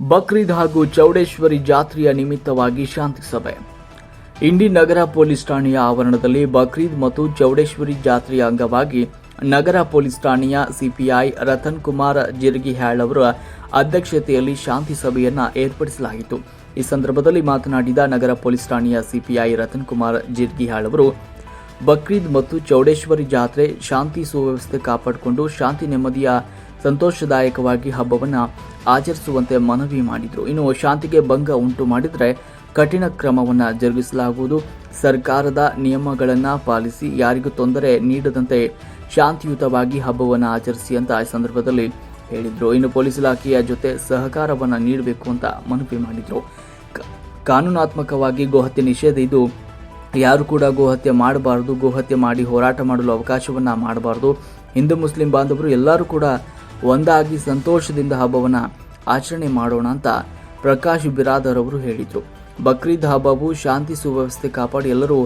ಬಕ್ರೀದ್ ಹಾಗೂ ಚೌಡೇಶ್ವರಿ ಜಾತ್ರೆಯ ನಿಮಿತ್ತವಾಗಿ ಶಾಂತಿ ಸಭೆ. ಇಂಡಿ ನಗರ ಪೊಲೀಸ್ ಠಾಣೆಯ ಆವರಣದಲ್ಲಿ ಬಕ್ರೀದ್ ಮತ್ತು ಚೌಡೇಶ್ವರಿ ಜಾತ್ರೆಯ ಅಂಗವಾಗಿ ನಗರ ಪೊಲೀಸ್ ಠಾಣೆಯ ಸಿಪಿಐ ರತನ್ ಕುಮಾರ್ ಜಿರ್ಗಿಹ್ಯಾಳ್ ಅವರ ಅಧ್ಯಕ್ಷತೆಯಲ್ಲಿ ಶಾಂತಿ ಸಭೆಯನ್ನು ಏರ್ಪಡಿಸಲಾಗಿತ್ತು. ಈ ಸಂದರ್ಭದಲ್ಲಿ ಮಾತನಾಡಿದ ನಗರ ಪೊಲೀಸ್ ಠಾಣೆಯ ಸಿಪಿಐ ರತನ್ ಕುಮಾರ್ ಜಿರ್ಗಿಹ್ಯಾಳ್ ಅವರು, ಬಕ್ರೀದ್ ಮತ್ತು ಚೌಡೇಶ್ವರಿ ಜಾತ್ರೆ, ಶಾಂತಿ ಸುವ್ಯವಸ್ಥೆ ಕಾಪಾಡಿಕೊಂಡು ಶಾಂತಿ ನೆಮ್ಮದಿಯ ಸಂತೋಷದಾಯಕವಾಗಿ ಹಬ್ಬವನ್ನು ಆಚರಿಸುವಂತೆ ಮನವಿ ಮಾಡಿದರು. ಇನ್ನು ಶಾಂತಿಗೆ ಭಂಗ ಉಂಟು ಮಾಡಿದರೆ ಕಠಿಣ ಕ್ರಮವನ್ನು ಜರುಗಿಸಲಾಗುವುದು. ಸರ್ಕಾರದ ನಿಯಮಗಳನ್ನು ಪಾಲಿಸಿ ಯಾರಿಗೂ ತೊಂದರೆ ನೀಡದಂತೆ ಶಾಂತಿಯುತವಾಗಿ ಹಬ್ಬವನ್ನು ಆಚರಿಸಿ ಅಂತ ಈ ಸಂದರ್ಭದಲ್ಲಿ ಹೇಳಿದರು. ಇನ್ನು ಪೊಲೀಸ್ ಇಲಾಖೆಯ ಜೊತೆ ಸಹಕಾರವನ್ನು ನೀಡಬೇಕು ಅಂತ ಮನವಿ ಮಾಡಿದರು. ಕಾನೂನಾತ್ಮಕವಾಗಿ ಗೋಹತ್ಯೆ ನಿಷೇಧ ಇದು. ಯಾರು ಕೂಡ ಗೋಹತ್ಯೆ ಮಾಡಬಾರದು. ಗೋಹತ್ಯೆ ಮಾಡಿ ಹೋರಾಟ ಮಾಡಲು ಅವಕಾಶವನ್ನು ಮಾಡಬಾರದು. ಹಿಂದೂ, ಮುಸ್ಲಿಂ ಬಾಂಧವರು ಎಲ್ಲರೂ ಕೂಡ ಒಂದಾಗಿ ಸಂತೋಷದಿಂದ ಹಬ್ಬವನ್ನು ಆಚರಣೆ ಮಾಡೋಣ ಅಂತ ಪ್ರಕಾಶ್ ಬಿರಾದರ್ ಅವರು ಹೇಳಿದರು. ಬಕ್ರೀದ್ ಹಬ್ಬವು ಶಾಂತಿ ಸುವ್ಯವಸ್ಥೆ ಕಾಪಾಡಿ ಎಲ್ಲರೂ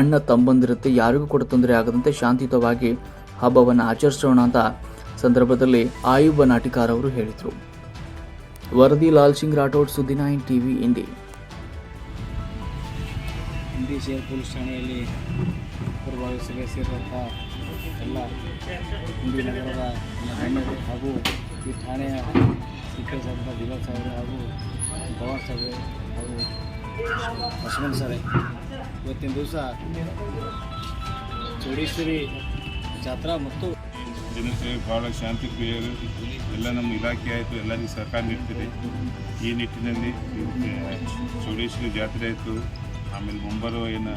ಅಣ್ಣ ತಮ್ಮಂದಿರುತ್ತೆ, ಯಾರಿಗೂ ಕೂಡ ತೊಂದರೆ ಆಗದಂತೆ ಶಾಂತಿಯುತವಾಗಿ ಹಬ್ಬವನ್ನು ಆಚರಿಸೋಣ ಅಂತ ಸಂದರ್ಭದಲ್ಲಿ ಆಯುಬ ನಾಟಿಕಾರ ಅವರು ಹೇಳಿದರು. ವರದಿ ಲಾಲ್ ಸಿಂಗ್ ರಾಠೋಡ್, ಸುದ್ದಿ ನೈನ್ ಟಿವಿ ಇಂಡಿ ಇಂದಿ ಶೇರ್ ಪೊಲೀಸ್ ಠಾಣೆಯಲ್ಲಿ ಎಲ್ಲ ನಗರದ ಗಣ್ಯರು ಹಾಗೂ ಈ ಠಾಣೆಯ ಸ್ಪೀಕರ್ ಸಾಹೇಬ ದಿವಾಲ್ ಸಾಹೇಬರು ಹಾಗೂ ಪವಾರ್ ಸಾಹೇಬರು ಹಾಗೂ ಲಕ್ಷ್ಮಣ್ ಸರ್. ಇವತ್ತಿನ ದಿವಸ ಚೌಡೇಶ್ವರಿ ಜಾತ್ರಾ ಮತ್ತು ಜನತೆ ಭಾಳ ಶಾಂತಿ ಪ್ರಿಯರು. ಎಲ್ಲ ನಮ್ಮ ಇಲಾಖೆ ಆಯಿತು, ಎಲ್ಲರಿಗೂ ಸಹಕಾರ ನೀಡ್ತಿದೆ ಈ ನಿಟ್ಟಿನಲ್ಲಿ ಚೌಡೇಶ್ವರಿ ಜಾತ್ರೆ ಆಯಿತು. ಆಮೇಲೆ ಮುಂಬರುವ ಏನು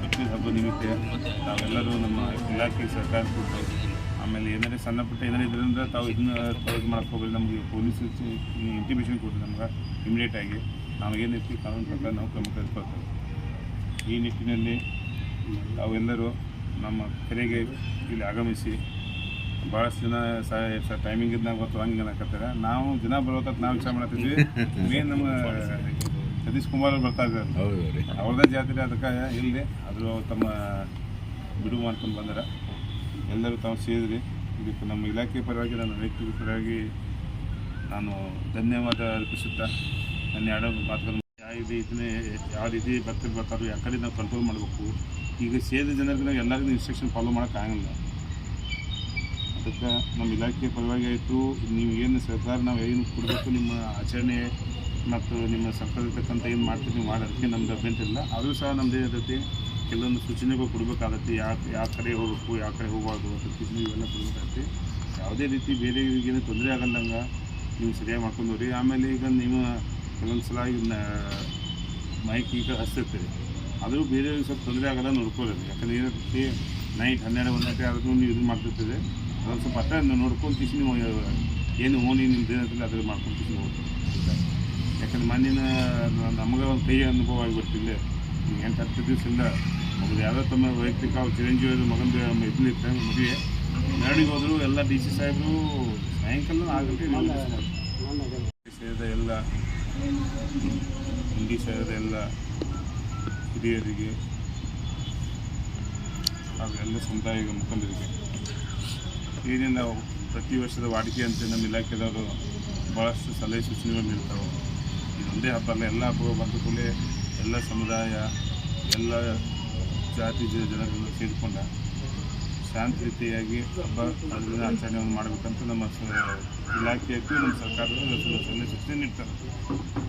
ಬಕ್ರೀದ್ ಹಬ್ಬ ನಿಮಿತ್ತ ತಾವೆಲ್ಲರೂ ನಮ್ಮ ಇಲಾಖೆ ಸರ್ಕಾರ ಕೊಟ್ಟು ಆಮೇಲೆ ಏನಾರೇ ಸಣ್ಣ ಪುಟ್ಟ ಏನಾರು ಇದರಿಂದ ತಾವು ಇದನ್ನ ತಾವು ಇದು ಮಾಡಕ್ಕೆ ಹೋಗ್ಬೇಡಿ. ನಮಗೆ ಪೊಲೀಸ್ ಇಂಟಿಮೇಷನ್ ಕೊಟ್ಟರು ನಮ್ಗೆ ಇಮಿಡಿಯೇಟ್ ಆಗಿ. ನಾವು ಏನೈತಿ ಕಾನೂನು ಪ್ರಕಾರ ನಾವು ಕ್ರಮ ಕಳಿಸ್ಕೊಳ್ತೇವೆ ಈ ನಿಟ್ಟಿನಲ್ಲಿ ತಾವೆಲ್ಲರೂ ನಮ್ಮ ಕರೆಗೆ ಇಲ್ಲಿ ಆಗಮಿಸಿ ಭಾಳಷ್ಟು ಜನ ಸ ಟೈಮಿಂಗ್ ಇದ್ದಾಗ ಗೊತ್ತು ಹಂಗೆ ಅನ್ನಕತ್ತಾರೆ. ನಾವು ದಿನ ಬರ್ಬೇಕಂತ ನಾವು ವಿಚಾರ ಮಾಡತ್ತಿದ್ವಿ ಮೇನ್ ನಮ್ಮ ಸತೀಶ್ ಕುಮಾರ್ ಅವ್ರು ಬರ್ತಾ ಇದ್ದಾರೆ. ಅವ್ರದ್ದೇ ಜಾತ್ರೆ ಅದಕ್ಕೆ ಇಲ್ಲಿ ಅದು ತಮ್ಮ ಬಿಡು ಮಾಡ್ಕೊಂಡು ಬಂದಾರ. ಎಲ್ಲರೂ ತಾವು ಸೇರಿದ್ರಿ ಇದಕ್ಕೆ ನಮ್ಮ ಇಲಾಖೆ ಪರವಾಗಿ ನನ್ನ ವ್ಯಕ್ತಿ ಪರವಾಗಿ ನಾನು ಧನ್ಯವಾದ ಅರ್ಪಿಸುತ್ತಾ ನನ್ನ ಎರಡು ಮಾತುಗಳನ್ನು ಯಾವ ರೀತಿ ಇದನ್ನೇ ಯಾವ ರೀತಿ ಬರ್ತಿರ್ ಬರ್ತಾರೋ ಯಾವ ಕಡೆ ನಾವು ಕಂಟ್ರೋಲ್ ಮಾಡಬೇಕು? ಈಗ ಸೇರಿದ ಜನರಿಗೆ ನಾವು ಎಲ್ಲರಿಗೂ ಇನ್ಸ್ಟ್ರಕ್ಷನ್ ಫಾಲೋ ಮಾಡೋಕ್ಕಾಗಲ್ಲ ಅದಕ್ಕೆ ನಮ್ಮ ಇಲಾಖೆ ಪರವಾಗಿ ಆಯಿತು. ನೀವು ಏನು ಸರ್ಕಾರ ನಾವು ಏನು ಕೊಡಬೇಕು ನಿಮ್ಮ ಆಚರಣೆ ಮತ್ತು ನಿಮ್ಮ ಸರ್ಕಾರತಕ್ಕಂಥ ಏನು ಮಾಡ್ತೀವಿ ನೀವು ಮಾಡೋದಕ್ಕೆ ನಮ್ದು ಅಭ್ಯಂತರ ಇಲ್ಲ. ಆದರೂ ಸಹ ನಮ್ದು ಏನೈತಿ, ಕೆಲವೊಂದು ಸೂಚನೆಗಳು ಕೊಡಬೇಕಾಗತ್ತೆ, ಯಾವ ಯಾವ ಕಡೆ ಹೋಗಬೇಕು, ಯಾವ ಕಡೆ ಹೋಗಬಾರ್ದು ಅಂತ ಸೂಚನೆ ಇವೆಲ್ಲ ಕೊಡಬೇಕಾಗತ್ತೆ. ಯಾವುದೇ ರೀತಿ ಬೇರೆಯವ್ರಿಗೇನು ತೊಂದರೆ ಆಗಲ್ಲಂಗೆ ನೀವು ಸರಿಯಾಗಿ ಮಾಡ್ಕೊಂಡು ಹೋಗ್ರಿ ಆಮೇಲೆ ಈಗ ನೀವು ಕೆಲವೊಂದು ಸಲ ಮೈಕ್ ಈಗ ಹಚ್ತಿರ್ತೀರಿ ಆದರೂ ಬೇರೆಯವ್ರಿಗೆ ಸ್ವಲ್ಪ ತೊಂದರೆ ಆಗಲ್ಲ ನೋಡ್ಕೊಳ್ಳೋದು. ಯಾಕಂದ್ರೆ ಏನೈತಿ, ನೈಟ್ ಹನ್ನೆರಡು, ಒಂದು ಗಂಟೆ ಆದರೂ ನೀವು ಇದು ಮಾಡ್ತಿರ್ತೀರಿ. ಅದೊಂದು ಸ್ವಲ್ಪ ಅಟ್ಟ ನೋಡ್ಕೊಂಡು ಕಿಸಿ ನೀವು, ಏನು ಓಣಿ ನಿಮ್ದು ಏನಾದ್ರೂ ಅದ್ರ ಮಾಡ್ಕೊಂಡು ಕಿಸಿ ಹೋಗ್ತೀವಿ ಯಾಕಂದ್ರೆ ಮಣ್ಣಿನ ನಮಗೆ ಒಂದು ಕೈ ಅನುಭವ ಆಗಿಬಿಡ್ತಿಲ್ಲ ಈಗ ಎಂಟು ಹತ್ತು ದಿವಸದಿಂದ ಮಗದು ಯಾವುದೋ ತಮ್ಮ ವೈಯಕ್ತಿಕ ಚಿರಂಜೀವಿ ಮಗಂದು ಇದನ್ನಿತ್ತು ಮದುವೆ ನಾಡಿಗೆ ಹೋದ್ರು ಎಲ್ಲ ಡಿ ಸಿ ಸಾಹೇಬರು ಸಾಯಂಕಾಲ ಆಗುತ್ತೆ ಎಲ್ಲ ಹಿಂದಿ ಸೇರಿದ ಎಲ್ಲ ಹಿರಿಯರಿಗೆ ಅವೆಲ್ಲ ಎಲ್ಲ ಸಮುದಾಯದ ಮುಖಂಡರಿಗೆ ಏನೇನು ಪ್ರತಿ ವರ್ಷದ ವಾಡಿಕೆ ಅಂತ ನಮ್ಮ ಇಲಾಖೆದವರು ಭಾಳಷ್ಟು ಸಲಹೆ ಸೂಚನೆಗಳು ನೀಡ್ತಾವೆ. ಇದೊಂದೇ ಹಬ್ಬ ಅಲ್ಲ ಎಲ್ಲ ಹಬ್ಬಗಳು ಬಂದ ಎಲ್ಲ ಸಮುದಾಯ, ಎಲ್ಲ ಜಾತಿ ಜನರನ್ನು ಸೇರಿಕೊಂಡ ಶಾಂತಿ ರೀತಿಯಾಗಿ ಹಬ್ಬ ಅದನ್ನು ಆಚರಣೆಯನ್ನು ಮಾಡಬೇಕಂತ ನಮ್ಮ ಸ- ಇಲಾಖೆ ನಮ್ಮ ಸರ್ಕಾರದ ಸಲಹೆ ಸೂಚನೆ ನೀಡ್ತಾರೆ.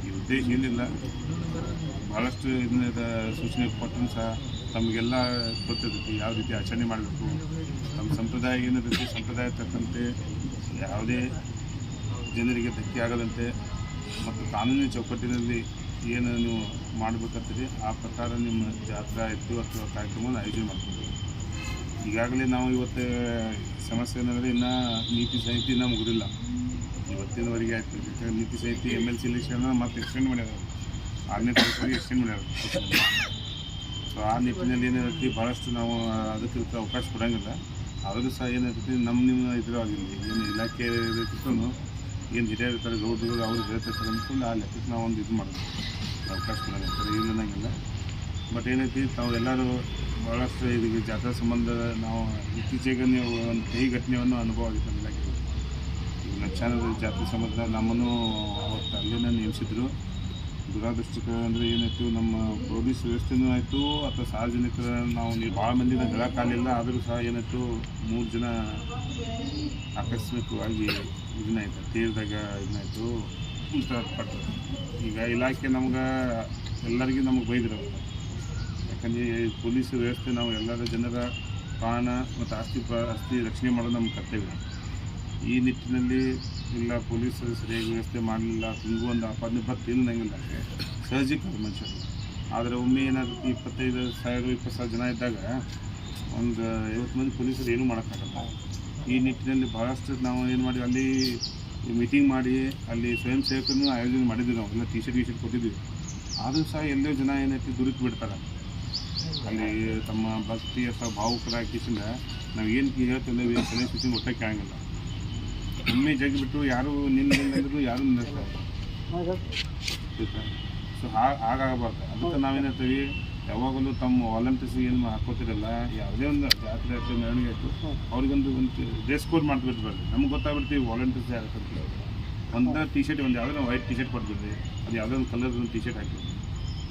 ಈ ಉದ್ದೇಶ ಏನಿಲ್ಲ. ಭಾಳಷ್ಟು ಇದನ್ನ ಸೂಚನೆ ಕೊಟ್ಟರು ಸಹ ತಮಗೆಲ್ಲ ಗೊತ್ತಿರ್ತೈತಿ ಯಾವ ರೀತಿ ಆಚರಣೆ ಮಾಡಬೇಕು. ನಮ್ಮ ಸಂಪ್ರದಾಯ ಏನಿರ್ತೈತಿ ಸಂಪ್ರದಾಯ ತಕ್ಕಂತೆ ಯಾವುದೇ ಜನರಿಗೆ ಧಕ್ಕೆ ಆಗದಂತೆ ಮತ್ತು ಕಾನೂನಿನ ಚೌಕಟ್ಟಿನಲ್ಲಿ ಏನು ನೀವು ಮಾಡಬೇಕಂತೀರಿ ಆ ಪ್ರಕಾರ ನಿಮ್ಮ ಜಾತ್ರಾ ಆಯಿತು ಅಥವಾ ಕಾರ್ಯಕ್ರಮವನ್ನು ಆಯೋಜನೆ ಮಾಡ್ತೀವಿ ಈಗಾಗಲೇ ನಾವು ಇವತ್ತು ಸಮಸ್ಯೆ ಏನಂದರೆ ಇನ್ನೂ ನೀತಿ ಸಂಹಿತೆ ಇನ್ನೂ ಮುಗಿದಿಲ್ಲ. ಇವತ್ತಿನವರೆಗೆ ಆಯಿತು. ನೀತಿ ಸಂಹಿತೆ ಎಂ ಎಲ್ ಸಿ ಎಲೆಕ್ಷನ್ ಮತ್ತೆ ಎಕ್ಸ್ಟೆಂಡ್ ಮಾಡ್ಯಾರ. ಆರನೇ ತಾರೀಕು ಎಕ್ಸ್ಟೆಂಡ್ ಮಾಡ್ಯಾರ. ಸೊ ಆ ನಿಟ್ಟಿನಲ್ಲಿ ಏನಿರುತ್ತೆ ಭಾಳಷ್ಟು ನಾವು ಅದಕ್ಕೆ ಅವಕಾಶ ಕೊಡೋಂಗಿಲ್ಲ. ಆದರೂ ಸಹ ಏನಿರ್ತೈತಿ ನಮ್ಮ ನಿಮ್ಮ ಇದ್ರಾಗಿಲ್ಲ ಏನು ಇಲಾಖೆ ಏನು ಹಿರಿಯರು ಇರ್ತಾರೆ ಗೌಡ್ರು ಅವ್ರು ಹೇಳ್ತಿರ್ತಾರೆ ಅಂದ್ಕೊಂಡು ಆ ಲೆಕ್ಕಕ್ಕೆ ನಾವು ಒಂದು ಇದು ಮಾಡೋದು. ಅವಕಾಶ ಮಾಡಿರ್ತಾರೆ ಇಲ್ಲ ಅನ್ನೋಂಗಿಲ್ಲ ಬಟ್ ಏನೈತಿ, ತಾವು ಎಲ್ಲರೂ ಭಾಳಷ್ಟು ಇದಕ್ಕೆ ಜಾತ್ರಾ ಸಂಬಂಧ ನಾವು ಇತ್ತೀಚೆಗೆ ನೀವು ಒಂದು ಕೈ ಘಟನೆಯನ್ನು ಅನುಭವ ನಮ್ಮ ಇಲಾಖೆಯಲ್ಲಿ ಲಕ್ಷಾಂತರ ಜಾತ್ರೆ ಸಂಬಂಧ ನಮ್ಮನ್ನು ಅವತ್ತು ಅಲ್ಲಿನ ನೇಮಿಸಿದ್ರು. ದುರಾದೃಷ್ಟಕರ ಅಂದರೆ ಏನಾಯಿತು? ನಮ್ಮ ಪೊಲೀಸ್ ವ್ಯವಸ್ಥೆನೂ ಆಯಿತು, ಅಥವಾ ಸಾರ್ವಜನಿಕರ ನಾವು ನೀವು ಭಾಳ ಮಂದಿನ ಹೇಳೋಕ್ಕಾಗಲಿಲ್ಲ ಆದರೂ ಸಹ ಏನಾಯಿತು? ಮೂರು ಜನ ಆಕಸ್ಮಿಕವಾಗಿ ಇದನ್ನಾಯ್ತು ತೀರ್ದಾಗ ಇದನ್ನಾಯಿತು ಮೃತಪಟ್ಟರು ಈಗ ಇಲಾಖೆ ನಮ್ಗೆ, ಎಲ್ಲರಿಗೂ ನಮಗೆ ಬೈದಿರೋದು. ಯಾಕಂದರೆ ಪೊಲೀಸ್ ವ್ಯವಸ್ಥೆ ನಾವು ಎಲ್ಲರ ಜನರ ಪ್ರಾಣ ಮತ್ತು ಆಸ್ತಿ ಆಸ್ತಿ ರಕ್ಷಣೆ ಮಾಡೋದು ನಮ್ಮ ಕರ್ತವ್ಯ. ಈ ನಿಟ್ಟಿನಲ್ಲಿ ಇಲ್ಲ, ಪೊಲೀಸರು ಸರಿಯಾಗಿ ವ್ಯವಸ್ಥೆ ಮಾಡಲಿಲ್ಲ ತಿಂಗು ಒಂದು ಆಪಾದನೆ ಬರ್ತಿಲ್ಲ ನಂಗಿಲ್ಲ. ಸಹಜಿಕ ಮನುಷ್ಯರು. ಆದರೆ ಒಮ್ಮೆ ಏನಾದ್ರು ಇಪ್ಪತ್ತೈದು ಸಾವಿರ, ಇಪ್ಪತ್ತು ಸಾವಿರ ಜನ ಇದ್ದಾಗ ಒಂದು ಐವತ್ತು ಮಂದಿ ಪೊಲೀಸರು ಏನೂ ಮಾಡೋಕ್ಕಾಗಲ್ಲ. ಈ ನಿಟ್ಟಿನಲ್ಲಿ ಭಾಳಷ್ಟು ನಾವು ಏನು ಮಾಡಿ ಅಲ್ಲಿ ಮೀಟಿಂಗ್ ಮಾಡಿ, ಅಲ್ಲಿ ಸ್ವಯಂ ಸೇವಕರನ್ನು ಆಯೋಜನೆ ಮಾಡಿದ್ವಿ ನಾವು. ಎಲ್ಲ ಟಿ ಶರ್ಟ್ ಟೀ ಶರ್ಟ್ ಕೊಟ್ಟಿದ್ವಿ. ಆದರೂ ಸಹ ಎಲ್ಲೋ ಜನ ಏನೈತಿ ದುರಿತು ಬಿಡ್ತಾರೆ. ಅಲ್ಲಿ ತಮ್ಮ ಭಕ್ತಿ ಅಥವಾ ಭಾವುಕರಾಗಿಸಿಂದ ನಾವು ಏನು ಹೇಳ್ತೀವಿ ಏನು ಸೂಚನೆ ಆಗಂಗಿಲ್ಲ. ಒಮ್ಮೆ ಜಗ್ಗಿಬಿಟ್ಟು ಯಾರು ನಿನ್ನೂ ಯಾರು ಸೊ ಹಾಗಾಗಬಾರ್ದು. ಅದಕ್ಕೆ ನಾವೇನಿರ್ತೀವಿ ಯಾವಾಗಲೂ ತಮ್ಮ ವಾಲಂಟಿಯರ್ಸ್ ಏನು ಹಾಕೋತಿರಲ್ಲ ಯಾವುದೇ ಒಂದು ಜಾತ್ರೆ ಆಯಿತು ಮೆರವಣಿಗೆ ಆಯಿತು ಅವ್ರಿಗೊಂದು ಒಂದು ಡ್ರೆಸ್ ಕೋಡ್ ಮಾಡ್ಬಿಟ್ಬಾರ್ದು ನಮ್ಗೆ ಗೊತ್ತಾಗ್ಬಿಡ್ತೀವಿ ವಾಲಂಟಿಯರ್ಸ್ ಯಾರು ಅಂತ. ಒಂದು ಟಿ ಶರ್ಟ್ ಒಂದು ಯಾವುದೋ ವೈಟ್ ಟಿ ಶರ್ಟ್ ಕೊಡ್ಬಿಡ್ರಿ ಅದು ಯಾವುದೇ ಒಂದು ಕಲರ್ ಒಂದು ಟಿ ಶರ್ಟ್ ಹಾಕಿಬಿಡ್ರಿ.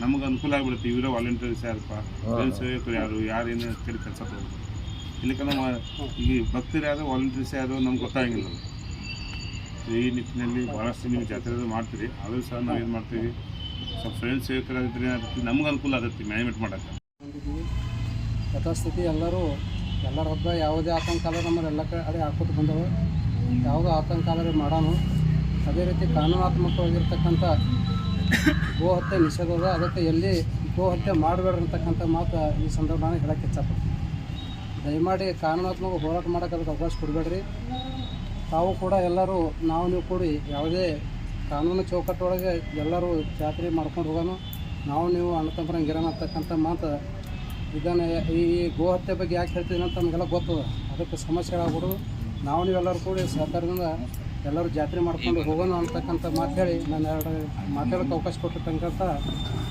ನಮಗೆ ಅನುಕೂಲ ಆಗ್ಬಿಡುತ್ತೆ. ಇವರ ವಾಲಂಟಿಯರ್ಸ್ ಯಾರಪ್ಪ? ಸ್ವಯಂ ಸೇವಕರು ಯಾರು? ಯಾರು ಏನು ಕಡೆ ಕೆಲಸ ಇಲ್ಲಕ್ಕೆ ನಮ್ಮ ಈ ಭಕ್ತರು ಯಾರು ವಾಲಂಟಿಯರ್ಸ್ ಯಾರು ನಮ್ಗೆ ಗೊತ್ತಾಗಿಲ್ಲ. ಈ ನಿಟ್ಟಿನಲ್ಲಿ ಭಾಳಷ್ಟು ನೀವು ಜಾತ್ರೆ ಮಾಡ್ತೀರಿ, ಆದರೂ ಸಹ ನಾವು ಏನು ಮಾಡ್ತೀವಿ, ಸ್ವಲ್ಪ ಫ್ರೆಂಡ್ಸ್ ಸೇವಕರಾಗಿದ್ದರೆ ಏನಾಗುತ್ತೆ, ನಮ್ಗೆ ಅನುಕೂಲ ಆಗುತ್ತೆ ಮ್ಯಾನೇಜ್ಮೆಂಟ್ ಮಾಡೋಕ್ಕೆ. ಯಥಾಸ್ಥಿತಿ ಎಲ್ಲರೂ, ಎಲ್ಲರ ಹಬ್ಬ ಯಾವುದೇ ಆತಂಕ ನಮ್ಮಲ್ಲಿ ಎಲ್ಲ ಕಡೆ ಹಾಕೋದು ಬಂದವು ಯಾವುದೋ ಆತಂಕ ಆದರೆ ಮಾಡೋಣ ಅದೇ ರೀತಿ ಕಾನೂನಾತ್ಮಕವಾಗಿರ್ತಕ್ಕಂಥ ಗೋ ಹತ್ಯೆ ನಿಷೇಧದ ಅದ ಅದಕ್ಕೆ ಎಲ್ಲಿ ಗೋ ಹತ್ಯೆ ಮಾಡಬೇಡ್ರಿ ಅಂತಕ್ಕಂಥ ಮಾತು ಈ ಸಂದರ್ಭ ನಾನು ಹೇಳಕ್ಕೆ ಇಚ್ಛಪಡ್ತೀನಿ. ದಯಮಾಡಿ ಕಾನೂನಾತ್ಮಕ ಹೋರಾಟ ಮಾಡೋಕ್ಕೆ ಅದಕ್ಕೆ ಅವಕಾಶ ಕೊಡಬೇಡ್ರಿ. ತಾವು ಕೂಡ ಎಲ್ಲರೂ ನಾವು ನೀವು ಕೂಡಿ ಯಾವುದೇ ಕಾನೂನು ಚೌಕಟ್ಟೊಳಗೆ ಎಲ್ಲರೂ ಜಾತ್ರೆ ಮಾಡ್ಕೊಂಡು ಹೋಗೋಣ. ನಾವು ನೀವು ಅಣ್ಣ ತಮ್ಮರಂಗಿರೋಣ ಅಂತಕ್ಕಂಥ ಮಾತು ಇದನ್ನು ಈ ಗೋ ಹತ್ಯೆ ಬಗ್ಗೆ ಯಾಕೆ ಹೇಳ್ತಿದ್ದೀನಿ ಅಂತ ನಮಗೆಲ್ಲ ಗೊತ್ತದ ಅದಕ್ಕೆ ಸಮಸ್ಯೆಗಳಾಗ್ಬಿಡು ನಾವು ನೀವೆಲ್ಲರೂ ಕೂಡಿ ಸಹಕಾರದಿಂದ ಎಲ್ಲರೂ ಜಾತ್ರೆ ಮಾಡ್ಕೊಂಡು ಹೋಗೋಣ ಅಂತಕ್ಕಂಥ ಮಾತು ಹೇಳಿ ನಾನು ಎರಡು ಮಾತಾಡೋಕ್ಕೆ ಅವಕಾಶ ಕೊಟ್ಟಿರ್ತಕ್ಕಂಥ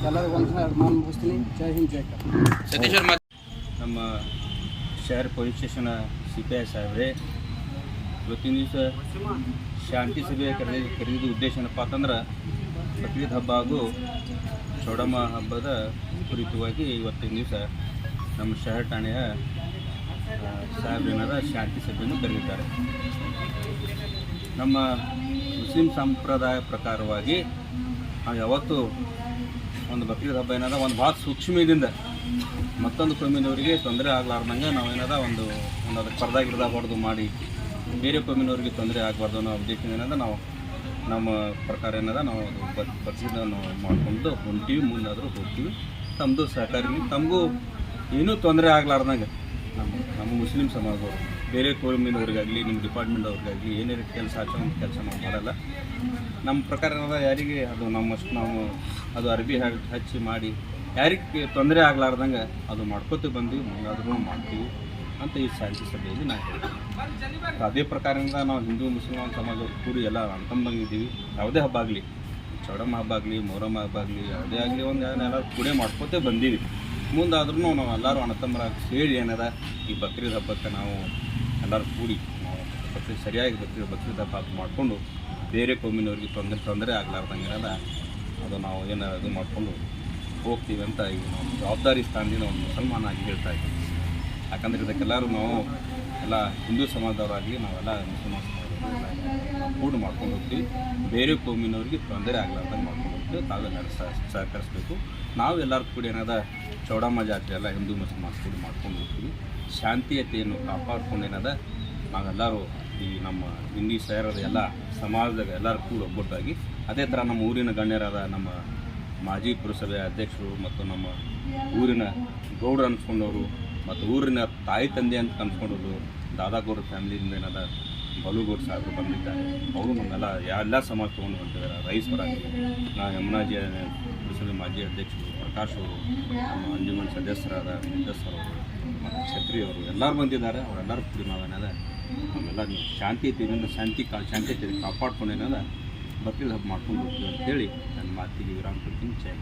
ಎಲ್ಲರಿಗೂ ಒಂದು ನಾನು ಮುಗಿಸ್ತೀನಿ. ಜೈ ಹಿಂದ್ ಜೈ ಕರ್ನಾಟಕ. ನಮ್ಮ share police station C P I ಸಾಹೇಬ್ರೆ ಇವತ್ತಿನ ದಿವಸ ಶಾಂತಿ ಸಭೆ ಕರೆದ ಕರೆದಿದ್ದ ಉದ್ದೇಶ ಏನಪ್ಪ ಅಂತಂದ್ರೆ ಬಕ್ರೀದ್ ಹಬ್ಬ ಹಾಗೂ ಚೌಡಮ್ಮ ಹಬ್ಬದ ಕುರಿತವಾಗಿ ಇವತ್ತಿನ ದಿವಸ ನಮ್ಮ ಶಹರ್ ಠಾಣೆಯ ಆ, ಸಾಹೇಬ್ರೇನರ ಶಾಂತಿ ಸಭೆಯನ್ನು ಕರೆದಿದ್ದಾರೆ. ನಮ್ಮ ಮುಸ್ಲಿಂ ಸಂಪ್ರದಾಯ ಪ್ರಕಾರವಾಗಿ ನಾವು ಯಾವತ್ತೂ ಒಂದು ಬಕ್ರೀದ್ ಹಬ್ಬ ಏನದ ಒಂದು ಭಾಳ ಸೂಕ್ಷ್ಮದಿಂದ ಮತ್ತೊಂದು ಕೊಮ್ಮಿನವರಿಗೆ ತೊಂದರೆ ಆಗ್ಲಾರ್ದಂಗೆ ನಾವೇನದ ಒಂದು ಒಂದು ಅದಕ್ಕೆ ಪರ್ದ ಗಿರ್ದ ಹೊಡೆದು ಮಾಡಿ ಬೇರೆ ಕೊಮ್ಮಿನವರಿಗೆ ತೊಂದರೆ ಆಗಬಾರ್ದು ಅನ್ನೋ ಉದ್ದೇಶದಿಂದ ಏನದ ನಾವು ನಮ್ಮ ಪ್ರಕಾರ ಏನದ ನಾವು ಅದು ಬಕ್ರೀದ್ ನಾವು ಮಾಡ್ಕೊಂಡು ಹೊಂಟೀವಿ, ಮುಂದಾದರೂ ಹೋಗ್ತೀವಿ. ತಮ್ಮದು ಸಹಕಾರಿ ತಮಗೂ ಏನೂ ತೊಂದರೆ ಆಗಲಾರ್ದಂಗೆ ನಮ್ಮ ನಮ್ಮ ಮುಸ್ಲಿಂ ಸಮಾಜದವರು, ಬೇರೆ ಕೋಮಿನವ್ರಿಗಾಗಲಿ ನಿಮ್ಮ ಡಿಪಾರ್ಟ್ಮೆಂಟ್ ಅವ್ರಿಗಾಗಲಿ ಏನೇ ಕೆಲಸ ಹಾಕೋ ಕೆಲಸ ನಾವು ಮಾಡಲ್ಲ. ನಮ್ಮ ಪ್ರಕಾರ ಯಾರಿಗೆ ಅದು ನಮ್ಮಷ್ಟು ನಾವು ಅದು ಅರ್ಬಿ ಹಚ್ಚಿ ಮಾಡಿ, ಯಾರಿಗೆ ತೊಂದರೆ ಆಗ್ಲಾರ್ದಂಗೆ ಅದು ಮಾಡ್ಕೋತ ಬಂದು ಮುಂದಾದ್ರೂ ಮಾಡ್ತೀವಿ. ಅಂತ ಈ ಶಾಂತಿ ಸಭೆಯಲ್ಲಿ ನಾನು ಹೇಳ್ತೀನಿ ಅದೇ ಪ್ರಕಾರದಿಂದ ನಾವು ಹಿಂದೂ, ಮುಸಲ್ಮಾನ್ ಸಮಾಜ ಕೂಡಿ ಎಲ್ಲ ಅಣ್ತಂದಂಗೆ ಇದ್ದೀವಿ ಯಾವುದೇ ಹಬ್ಬ ಆಗಲಿ, ಚೌಡಮ್ಮ ಹಬ್ಬ ಆಗಲಿ ಮೊಹರಮ್ಮ ಹಬ್ಬ ಆಗಲಿ, ಯಾವುದೇ ಆಗಲಿ ಒಂದು ಎಲ್ಲ ಕೂಡೇ ಮಾಡ್ಕೋತೇ ಬಂದೀವಿ. ಮುಂದಾದ್ರೂ ನಾವು ಎಲ್ಲರೂ ಅಣ್ಣತಮ್ಮರಾಗಿ ಸೇರಿ ಏನದ, ಈ ಬಕ್ರೀದ್ ಹಬ್ಬಕ್ಕೆ ನಾವು ಎಲ್ಲರೂ ಕೂಡಿ ನಾವು ಬಕ್ರೀದ್, ಸರಿಯಾಗಿ ಬಕ್ರೀದ್ ಬಕ್ರೀದ್ ಹಬ್ಬ ಮಾಡಿಕೊಂಡು ಬೇರೆ ಕೋಮಿನವ್ರಿಗೆ ತೊಂದರೆ ತೊಂದರೆ ಆಗಲಾರ್ದಂಗೆ ಏನದ, ಅದು ನಾವು ಏನು ಇದು ಮಾಡಿಕೊಂಡು ಹೋಗ್ತೀವಿ ಅಂತ ಈಗ ನಾವು ಜವಾಬ್ದಾರಿ ಸ್ಥಾನದಿಂದ ಒಂದು ಮುಸಲ್ಮಾನ ಆಗಿ ಹೇಳ್ತಾ ಇದ್ದೀವಿ ಯಾಕಂದ್ರೆ ಇದಕ್ಕೆಲ್ಲರೂ ನಾವು ಎಲ್ಲ ಹಿಂದೂ ಸಮಾಜದವರಾಗಲಿ ನಾವೆಲ್ಲ ಮುಸಲ್ಮಾನ್ ಕೂಡ ಕೂಡಿ ಮಾಡ್ಕೊಂಡು ಹೋಗ್ತೀವಿ. ಬೇರೆ ಕೋಮಿನವ್ರಿಗೆ ತೊಂದರೆ ಆಗ್ಲಾರ್ದಂಗೆ ಮಾಡ್ಕೊಂಡು ಹೋಗ್ತೀವಿ. ತಾವೆಲ್ಲರೂ ಸಹಕರಿಸಬೇಕು. ನಾವು ಎಲ್ಲರೂ ಕೂಡ ಏನಾದ ಚೌಡಮ್ಮ ಜಾತ್ರೆ ಎಲ್ಲ ಹಿಂದೂ ಮುಸ್ಲಿಮ್ಸ್ ಕೂಡ ಮಾಡ್ಕೊಂಡು ಹೋಗ್ತೀವಿ. ಶಾಂತಿಯತೆಯನ್ನು ಕಾಪಾಡ್ಕೊಂಡು ಏನದ ನಾವೆಲ್ಲರೂ ಈ ನಮ್ಮ ಹಿಂದಿ ಶಹರದ ಎಲ್ಲ ಸಮಾಜದಾಗ ಎಲ್ಲರೂ ಕೂಡ ಒಗ್ಗಟ್ಟಾಗಿ, ಅದೇ ಥರ ನಮ್ಮ ಊರಿನ ಗಣ್ಯರಾದ ನಮ್ಮ ಮಾಜಿ ಪುರಸಭೆ ಅಧ್ಯಕ್ಷರು ಮತ್ತು ನಮ್ಮ ಊರಿನ ಗೌಡ್ರು ಅನ್ಸ್ಕೊಂಡವರು ಮತ್ತು ಊರಿನ ತಾಯಿ ತಂದೆ ಅಂತ ಅನ್ಸ್ಕೊಂಡವರು ದಾದಾಗೌಡ ಫ್ಯಾಮಿಲಿಯಿಂದ ಏನಾದ ಬಲುಗೌಡ ಸಾಹೇಬರು ಬಂದಿದ್ದಾರೆ. ಅವರು ನಮ್ಮೆಲ್ಲ ಎಲ್ಲ ಸಮಾಜ ತೊಗೊಂಡು ಹೊಂಟಿದ್ದಾರೆ ರೈತರಾಗಲಿ ನಾ ಯಮುನಾಜಿ ಪುರುಷರ ಮಾಜಿ ಅಧ್ಯಕ್ಷರು, ಪ್ರಕಾಶ್ ಅವರು, ನಮ್ಮ ಅಂಜುಮನ್ ಸದಸ್ಯರಾದ ಅವರು, ಮತ್ತು ಛತ್ರಿ ಅವರು ಎಲ್ಲರೂ ಬಂದಿದ್ದಾರೆ. ಅವರೆಲ್ಲರೂ ಕೂಡಿ ನಾವೇನದ ನಮ್ಮೆಲ್ಲ ಶಾಂತಿ ಇದರಿಂದ ಶಾಂತಿ ಕಾ, ಶಾಂತಿ ಕಾಪಾಡ್ಕೊಂಡು ಏನದ ಬಕ್ರೀದ್ ಹಬ್ಬ ಮಾಡ್ಕೊಂಡು ಹೋಗ್ತೀವಿ ಅಂತೇಳಿ ನನ್ನ ಮಾತಿಗೆ ವಿರಾಮ ಕೊಡ್ತೀನಿ. ಜೈ